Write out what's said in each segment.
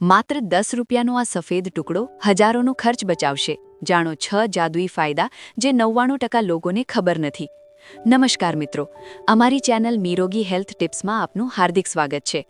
માત્ર દસ રૂપિયાનો આ સફેદ ટુકડો હજારોનો ખર્ચ બચાવશે. જાણો છ જાદુઈ ફાયદા જે નવ્વાણું ટકા લોકોને ખબર નથી. નમસ્કાર મિત્રો, અમારી ચેનલ મીરોગી હેલ્થ ટિપ્સમાં આપનું હાર્દિક સ્વાગત છે.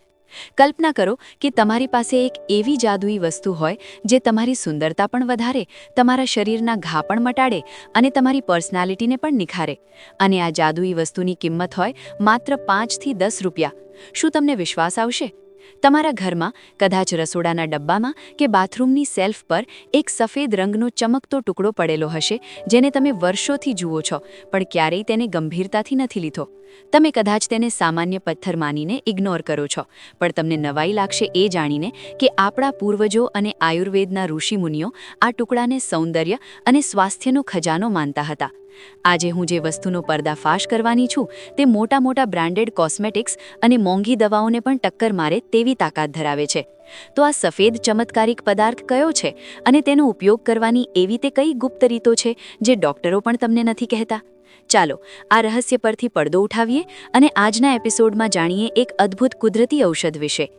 કલ્પના કરો કે તમારી પાસે એક એવી જાદુઈ વસ્તુ હોય જે તમારી સુંદરતા પણ વધારે, તમારા શરીરના ઘા પણ મટાડે અને તમારી પર્સનાલિટીને પણ નિખારે. અને આ જાદુઈ વસ્તુની કિંમત હોય માત્ર પાંચથી દસ રૂપિયા. શું તમને વિશ્વાસ આવશે? તમારા ઘરમાં, કદાચ રસોડાના ડબ્બામાં કે બાથરૂમની સેલ્ફ પર એક સફેદ રંગનો ચમકતો ટુકડો પડેલો હશે, જેને તમે વર્ષોથી જુઓ છો, પણ ક્યારેય તેને ગંભીરતાથી નથી લીધો. તમે કદાચ તેને સામાન્ય પથ્થર માનીને ઇગ્નોર કરો છો, પણ તમને નવાઈ લાગશે એ જાણીને કે આપણા પૂર્વજો અને આયુર્વેદના ઋષિમુનિઓ આ ટુકડાને સૌંદર્ય અને સ્વાસ્થ્યનો ખજાનો માનતા હતા. આજે હું જે વસ્તુનો પર્દાફાશ કરવાની છું તે મોટા મોટા બ્રાન્ડેડ કોસ્મેટિક્સ અને મોંઘી દવાઓને પણ ટક્કર મારે તેવી તાકાત ધરાવે છે. તો આ સફેદ ચમત્કારિક પદાર્થ કયો છે અને તેનો ઉપયોગ કરવાની એવી તે કઈ ગુપ્ત રીતો છે જે ડોક્ટરો પણ તમને નથી કહેતા? ચાલો, આ રહસ્ય પરથી પડદો ઉઠાવીએ અને આજના એપિસોડમાં જાણીએ એક અદ્ભુત કુદરતી ઔષધ વિશે.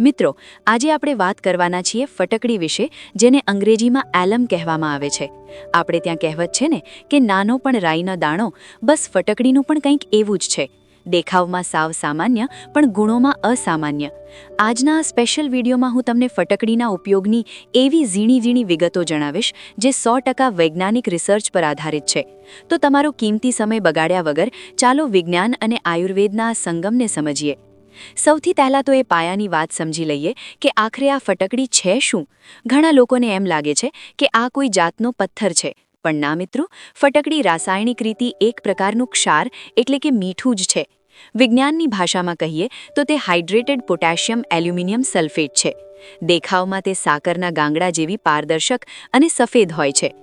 મિત્રો, આજે આપણે વાત કરવાના છીએ ફટકડી વિશે, જેને અંગ્રેજીમાં એલમ કહેવામાં આવે છે. આપણે ત્યાં કહેવત છે ને, કે નાનો પણ રાઈનો દાણો, બસ ફટકડીનું પણ કંઈક એવું જ છે. દેખાવમાં સાવ સામાન્ય, પણ ગુણોમાં અસામાન્ય. આજના સ્પેશિયલ વિડીયોમાં હું તમને ફટકડીના ઉપયોગની એવી ઝીણી ઝીણી વિગતો જણાવીશ, જે સો ટકા વૈજ્ઞાનિક રિસર્ચ પર આધારિત છે. તો તમારો કિંમતી સમય બગાડ્યા વગર ચાલો વિજ્ઞાન અને આયુર્વેદના આ સંગમને સમજીએ. સૌથી પહેલાં તો એ પાયાની વાત સમજી લઈએ કે આખરે આ ફટકડી છે શું? ઘણા લોકોને એમ લાગે છે કે આ કોઈ જાતનો પથ્થર છે. પણ ના મિત્રો, ફટકડી રાસાયણિક રીતિ એક પ્રકારનું ક્ષાર એટલે કે મીઠું જ છે. વિજ્ઞાનની ભાષામાં કહીએ તો તે હાઇડ્રેટેડ પોટેશિયમ એલ્યુમિનિયમ સલ્ફેટ છે. દેખાવમાં તે સાકરના ગાંગડા જેવી પારદર્શક અને સફેદ હોય છે.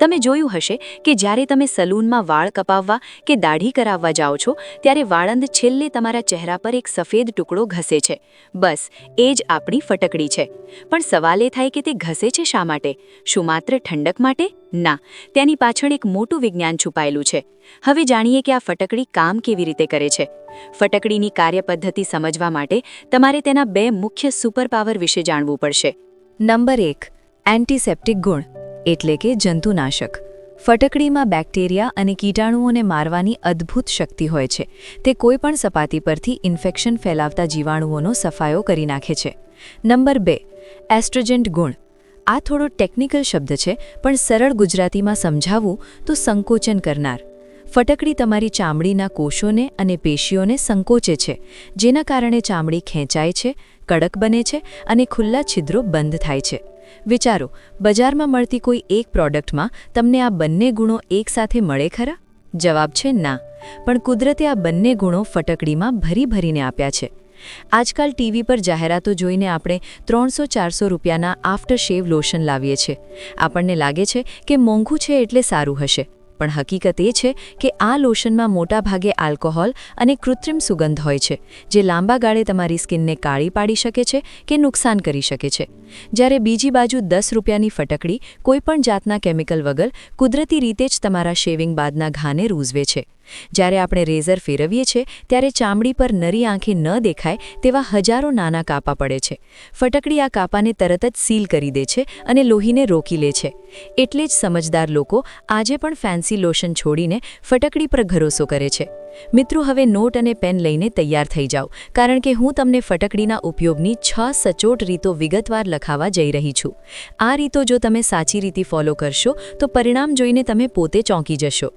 તમે જોયું હશે કે જ્યારે તમે સલૂનમાં વાળ કપાવવા કે દાઢી કરાવવા જાઓ છો, ત્યારે વાળંદ છેલ્લે તમારા ચહેરા પર એક સફેદ ટુકડો ઘસે છે. બસ, એ જ આપણી ફટકડી છે. પણ સવાલ એ થાય કે તે ઘસે છે શા માટે? શું માત્ર ઠંડક માટે? ના, તેની પાછળ એક મોટું વિજ્ઞાન છુપાયેલું છે. હવે જાણીએ કે આ ફટકડી કામ કેવી રીતે કરે છે. ફટકડીની કાર્યપદ્ધતિ સમજવા માટે તમારે તેના બે મુખ્ય સુપરપાવર વિશે જાણવું પડશે. નંબર એક, એન્ટિસેપ્ટિક ગુણ. એટલે કે જંતુનાશક. ફટકડીમાં બેક્ટેરિયા અને કીટાણુઓને મારવાની અદ્ભુત શક્તિ હોય છે. તે કોઈપણ સપાટી પરથી ઇન્ફેક્શન ફેલાવતા જીવાણુઓનો સફાયો કરી નાખે છે. નંબર બે, એસ્ટ્રોજન્ટ ગુણ. આ થોડો ટેકનિકલ શબ્દ છે, પણ સરળ ગુજરાતીમાં સમજાવવું તો સંકોચન કરનાર. ફટકડી તમારી ચામડીના કોષોને અને પેશીઓને સંકોચે છે, જેના કારણે ચામડી ખેંચાય છે, કડક બને છે અને ખુલ્લા છિદ્રો બંધ થાય છે. વિચારો, બજારમાં મળતી કોઈ એક પ્રોડક્ટમાં તમને આ બંને ગુણો એકસાથે મળે ખરા? જવાબ છે ના, પણ કુદરતે આ બંને ગુણો ફટકડીમાં ભરી ભરીને આપ્યા છે. આજકાલ ટીવી પર જાહેરાતો જોઈને આપણે ત્રણસો ચારસો રૂપિયાના આફ્ટર શેવ લોશન લાવીએ છીએ. આપણને લાગે છે કે મોંઘું છે એટલે સારું હશે. પણ હકીકત એ છે કે આ લોશનમાં મોટાભાગે આલ્કોહોલ અને કૃત્રિમ સુગંધ હોય છે, જે લાંબા ગાળે તમારી સ્કિનને કાળી પાડી શકે છે કે નુકસાન કરી શકે છે. જ્યારે બીજી બાજુ દસ રૂપિયાની ફટકડી કોઈપણ જાતના કેમિકલ વગર કુદરતી રીતે જ તમારા શેવિંગ બાદના ઘાને રૂઝવે છે. જ્યારે આપણે રેઝર ફેરવીએ છીએ, ત્યારે ચામડી પર નરી આંખે ન દેખાય તેવા હજારો નાના કાપા પડે છે. ફટકડી આ કાપાને તરત જ સીલ કરી દે છે અને લોહીને રોકી લે છે. એટલે જ સમજદાર લોકો આજે પણ ફેન્સી લોશન છોડીને ફટકડી પર ભરોસો કરે છે. મિત્રો, હવે નોટ અને પેન લઈને તૈયાર થઈ જાઓ, કારણ કે હું તમને ફટકડીના ઉપયોગની છ સચોટ રીતો વિગતવાર લખાવા જઈ રહી છું. આ રીતો જો તમે સાચી રીતે ફોલો કરશો, તો પરિણામ જોઈને તમે પોતે ચોંકી જશો.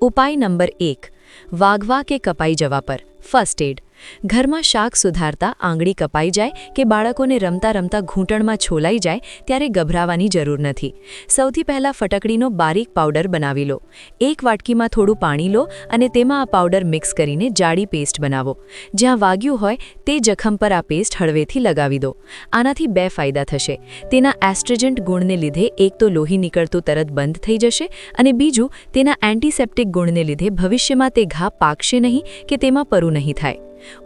ઉપાય નંબર એક વાઘવા કે કપાઈ જવા પર ફર્સ્ટ એડ ઘરમાં શાક સુધારતા આંગળી કપાઈ જાય કે બાળકોને રમતા રમતા ઘૂંટણમાં છોલાઈ જાય ત્યારે ગભરાવાની જરૂર નથી. સૌથી પહેલાં ફટકડીનો બારીક પાવડર બનાવી લો. એક વાટકીમાં થોડું પાણી લો અને તેમાં આ પાવડર મિક્સ કરીને જાડી પેસ્ટ બનાવો. જ્યાં વાગ્યું હોય તે જખમ પર આ પેસ્ટ હળવેથી લગાવી દો. આનાથી બે ફાયદા થશે. તેના એસ્ટ્રેજન્ટ ગુણને લીધે એક તો લોહી નીકળતું તરત બંધ થઈ જશે અને બીજું તેના એન્ટીસેપ્ટિક ગુણને લીધે ભવિષ્યમાં તે ઘા પાકશે નહીં કે તેમાં પરું નહીં થાય.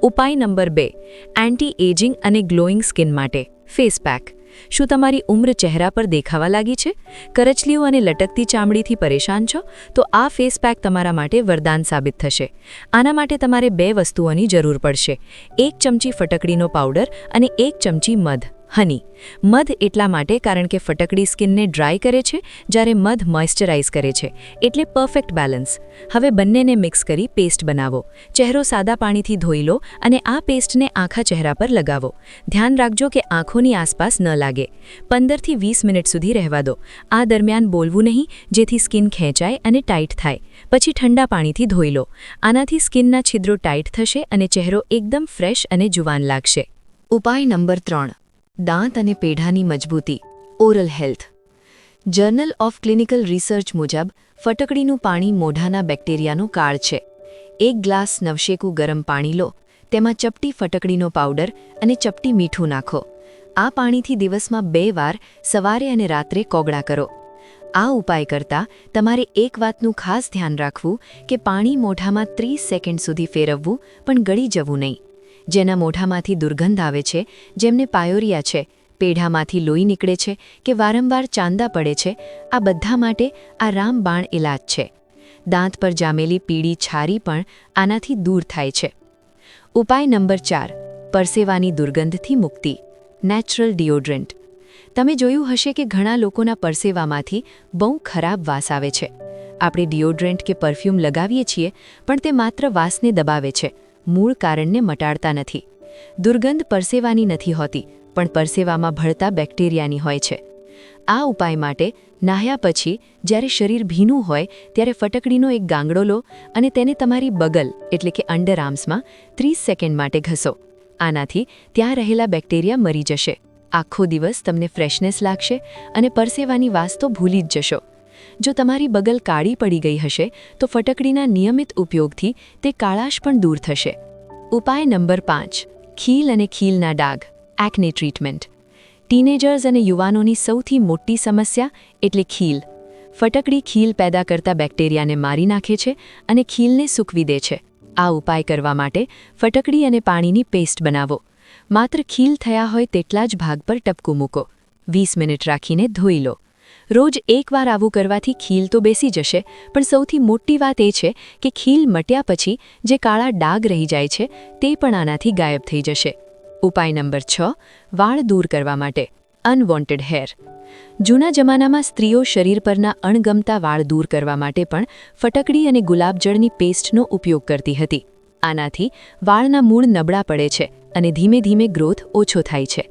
ઉપાય નંબર બે એન્ટી એજિંગ અને ગ્લોઈંગ સ્કિન માટે. ફેસ પેક શું તમારી ઉમ્ર ચહેરા પર દેખાવા લાગી છે? કરચલીઓ અને લટકતી ચામડીથી પરેશાન છો? તો આ ફેસ પેક તમારા માટે વરદાન સાબિત થશે. આના માટે તમારે બે વસ્તુઓની જરૂર પડશે. એક ચમચી ફટકડીનો પાવડર અને એક ચમચી મધ. હની, મધ એટલા માટે કારણ કે ફટકડી સ્કિનને ડ્રાય કરે છે, જ્યારે મધ મોઇશ્ચરાઇઝ કરે છે, એટલે પરફેક્ટ બેલેન્સ. હવે બંનેને મિક્સ કરી પેસ્ટ બનાવો. ચહેરો સાદા પાણીથી ધોઈ લો અને આ પેસ્ટને આખા ચહેરા પર લગાવો. ધ્યાન રાખજો કે આંખોની આસપાસ ન લાગે. પંદરથી વીસ મિનિટ સુધી રહેવા દો. આ દરમિયાન બોલવું નહીં, જેથી સ્કિન ખેંચાય અને ટાઈટ થાય. પછી ઠંડા પાણીથી ધોઈ લો. આનાથી સ્કિનના છિદ્રો ટાઈટ થશે અને ચહેરો એકદમ ફ્રેશ અને જુવાન લાગશે. ઉપાય નંબર ત્રણ. દાંત અને પેઢાની મજબૂતી, oral health. Journal of clinical research મુજબ, ફટકડીનું પાણી મોઢાના બેક્ટેરિયાનો કાળ છે. એક ગ્લાસ નવશેકું ગરમ પાણી લો, તેમાં ચપટી ફટકડીનો પાવડર અને ચપટી મીઠું નાખો. આ પાણીથી દિવસમાં બે વાર સવારે અને રાત્રે કોગળા કરો. આ ઉપાય કરતાં તમારે એક વાતનું ખાસ ધ્યાન રાખવું કે પાણી મોઢામાં ત્રીસ સેકન્ડ સુધી ફેરવવું, પણ ગળી જવું નહીં. જેના મોઢામાંથી દુર્ગંધ આવે છે, જેમને પાયોરિયા છે, પેઢામાંથી લોહી નીકળે છે કે વારંવાર ચાંદા પડે છે, આ બધા માટે આ રામબાણ ઇલાજ છે. દાંત પર જામેલી પીળી છારી પણ આનાથી દૂર થાય છે. ઉપાય નંબર ચાર, પરસેવાની દુર્ગંધથી મુક્તિ, નેચરલ ડિયોડ્રન્ટ. તમે જોયું હશે કે ઘણા લોકોના પરસેવામાંથી બહુ ખરાબ વાસ આવે છે. આપણે ડિયોડ્રન્ટ કે પરફ્યુમ લગાવીએ છીએ, પણ તે માત્ર વાસને દબાવે છે. મૂળ કારણને મટાડતા નથી. દુર્ગંધ પરસેવાની નથી હોતી, પણ પરસેવામાં ભળતા બેક્ટેરિયાની હોય છે. આ ઉપાય માટે નાહ્યા પછી જ્યારે શરીર ભીનું હોય, ત્યારે ફટકડીનો એક ગાંગડો લો અને તેને તમારી બગલ, એટલે કે અંડર આર્મ્સમાં, ત્રીસ સેકન્ડ માટે ઘસો. આનાથી ત્યાં રહેલા બેક્ટેરિયા મરી જશે. આખો દિવસ તમને ફ્રેશનેસ લાગશે અને પરસેવાની વાસ તો ભૂલી જ જશો. જો તમારી બગલ કાળી પડી ગઈ હશે, તો ફટકડીના નિયમિત ઉપયોગથી તે કાળાશ પણ દૂર થશે. ઉપાય નંબર પાંચ. ખીલ અને ખીલના ડાઘ. એકને ટ્રીટમેન્ટ ટીનેજર્સ અને યુવાનોની સૌથી મોટી સમસ્યા એટલે ખીલ. ફટકડી ખીલ પેદા કરતા બેક્ટેરિયાને મારી નાખે છે અને ખીલને સૂકવી દે છે. આ ઉપાય કરવા માટે ફટકડી અને પાણીની પેસ્ટ બનાવો. માત્ર ખીલ થયા હોય તેટલા જ ભાગ પર ટપકું મૂકો. વીસ મિનિટ રાખીને ધોઈ લો. રોજ એકવાર આવું કરવાથી ખીલ તો બેસી જશે, પણ સૌથી મોટી વાત એ છે કે ખીલ મટ્યા પછી જે કાળા ડાઘ રહી જાય છે, તે પણ આનાથી ગાયબ થઈ જશે. ઉપાય નંબર છ, વાળ દૂર કરવા માટે. અનવોન્ટેડ હેર જૂના જમાનામાં સ્ત્રીઓ શરીર પરના અણગમતા વાળ દૂર કરવા માટે પણ ફટકડી અને ગુલાબજળની પેસ્ટનો ઉપયોગ કરતી હતી. આનાથી વાળના મૂળ નબળા પડે છે અને ધીમે ધીમે ગ્રોથ ઓછો થાય છે.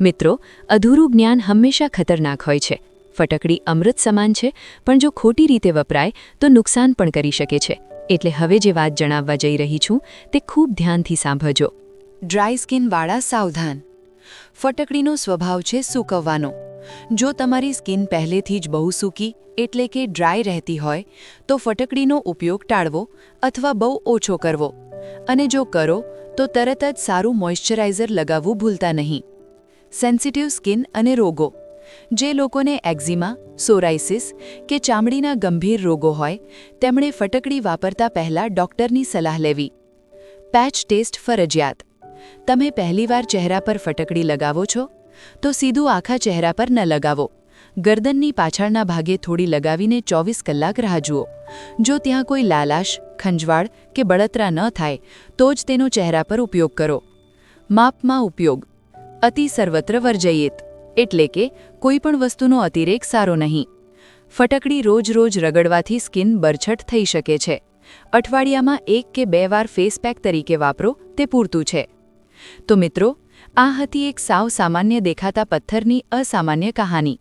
મિત્રો, અધૂરું જ્ઞાન હંમેશા ખતરનાક હોય છે. ફટકડી અમૃત સમાન છે, પણ જો ખોટી રીતે વપરાય, તો નુકસાન પણ કરી શકે છે. એટલે હવે જે વાત જણાવવા જઈ રહી છું, તે ખૂબ ધ્યાનથી સાંભળજો. ડ્રાય સ્કિનવાળા સાવધાન. ફટકડીનો સ્વભાવ છે સૂકવવાનો. જો તમારી સ્કિન પહેલેથી જ બહુ સૂકી, એટલે કે ડ્રાય રહેતી હોય, તો ફટકડીનો ઉપયોગ ટાળવો અથવા બહુ ઓછો કરવો. અને જો કરો, તો તરત જ સારું મોઇશ્ચરાઇઝર લગાવવું ભૂલતા નહીં. સેન્સિટિવ સ્કિન અને રોગો. જે લોકોને એક્ઝિમા, સોરાઇસિસ કે ચામડીના ગંભીર રોગો હોય, તેમણે ફટકડી વાપરતા પહેલાં ડૉક્ટરની સલાહ લેવી. પેચ ટેસ્ટ ફરજિયાત. તમે પહેલીવાર ચહેરા પર ફટકડી લગાવો છો, તો સીધું આખા ચહેરા પર ન લગાવો. ગરદનની પાછળના ભાગે થોડી લગાવીને ચોવીસ કલાક રાહ જુઓ. જો ત્યાં કોઈ લાલાશ, ખંજવાળ કે બળતરા ન થાય, તો જ તેનો ચહેરા પર ઉપયોગ કરો. માપમાં ઉપયોગ. અતિ સર્વત્ર વર્જયિત. એટલે કે કોઈ પણ વસ્તુનો અતિરેક સારો નહીં. ફટકડી રોજ રોજ રગડવાથી સ્કિન બરછટ થઈ શકે છે. અઠવાડિયામાં એક કે બે વાર ફેસ પેક તરીકે વાપરો, તે પૂરતું છે. તો મિત્રો, આ હતી એક સાવ સામાન્ય દેખાતા પથ્થરની અસામાન્ય કહાની.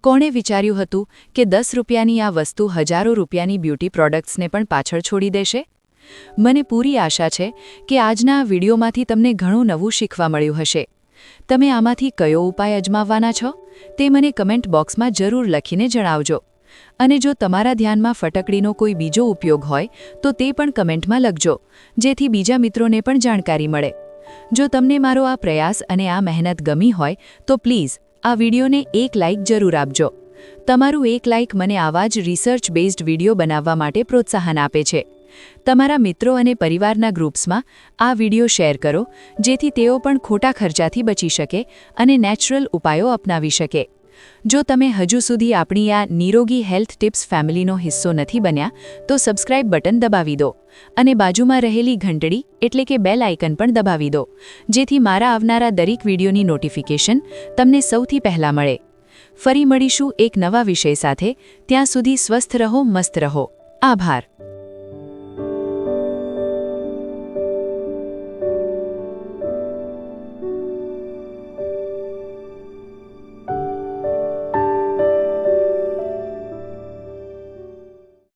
કોણે વિચાર્યું હતું કે દસ રૂપિયાની આ વસ્તુ હજારો રૂપિયાની બ્યુટી પ્રોડક્ટ્સને પણ પાછળ છોડી દેશે? મને પૂરી આશા છે કે આજના આ વિડીયોમાંથી તમને ઘણું નવું શીખવા મળ્યું હશે. તમે આમાંથી કયો ઉપાય અજમાવવાના છો તે મને કમેન્ટ બોક્સમાં જરૂર લખીને જણાવજો. અને જો તમારા ધ્યાનમાં ફટકડીનો કોઈ બીજો ઉપયોગ હોય, તો તે પણ કમેન્ટમાં લખજો, જેથી બીજા મિત્રોને પણ જાણકારી મળે. જો તમને મારો આ પ્રયાસ અને આ મહેનત ગમી હોય, તો પ્લીઝ આ વિડીયોને એક લાઇક જરૂર આપજો. તમારું એક લાઇક મને આવા જ રિસર્ચ બેઝડ વીડિયો બનાવવા માટે પ્રોત્સાહન આપે છે. તમારા મિત્રો અને પરિવારના ગ્રુપ્સમાં આ વીડિયો શેર કરો, જેથી તેઓ પણ ખોટા ખર્ચાથી બચી શકે અને નેચરલ ઉપાયો અપનાવી શકે. જો તમે હજુ સુધી આપણી આ નિરોગી હેલ્થ ટિપ્સ ફેમિલીનો હિસ્સો નથી બન્યા, તો સબસ્ક્રાઇબ બટન દબાવી દો અને બાજુમાં રહેલી ઘંટડી એટલે કે બેલ આઇકન પણ દબાવી દો, જેથી મારા આવનારા દરેક વિડીયોની નોટિફિકેશન તમને સૌથી પહેલાં મળે. ફરી મળીશું એક નવા વિષય સાથે. ત્યાં સુધી સ્વસ્થ રહો, મસ્ત રહો. આભાર.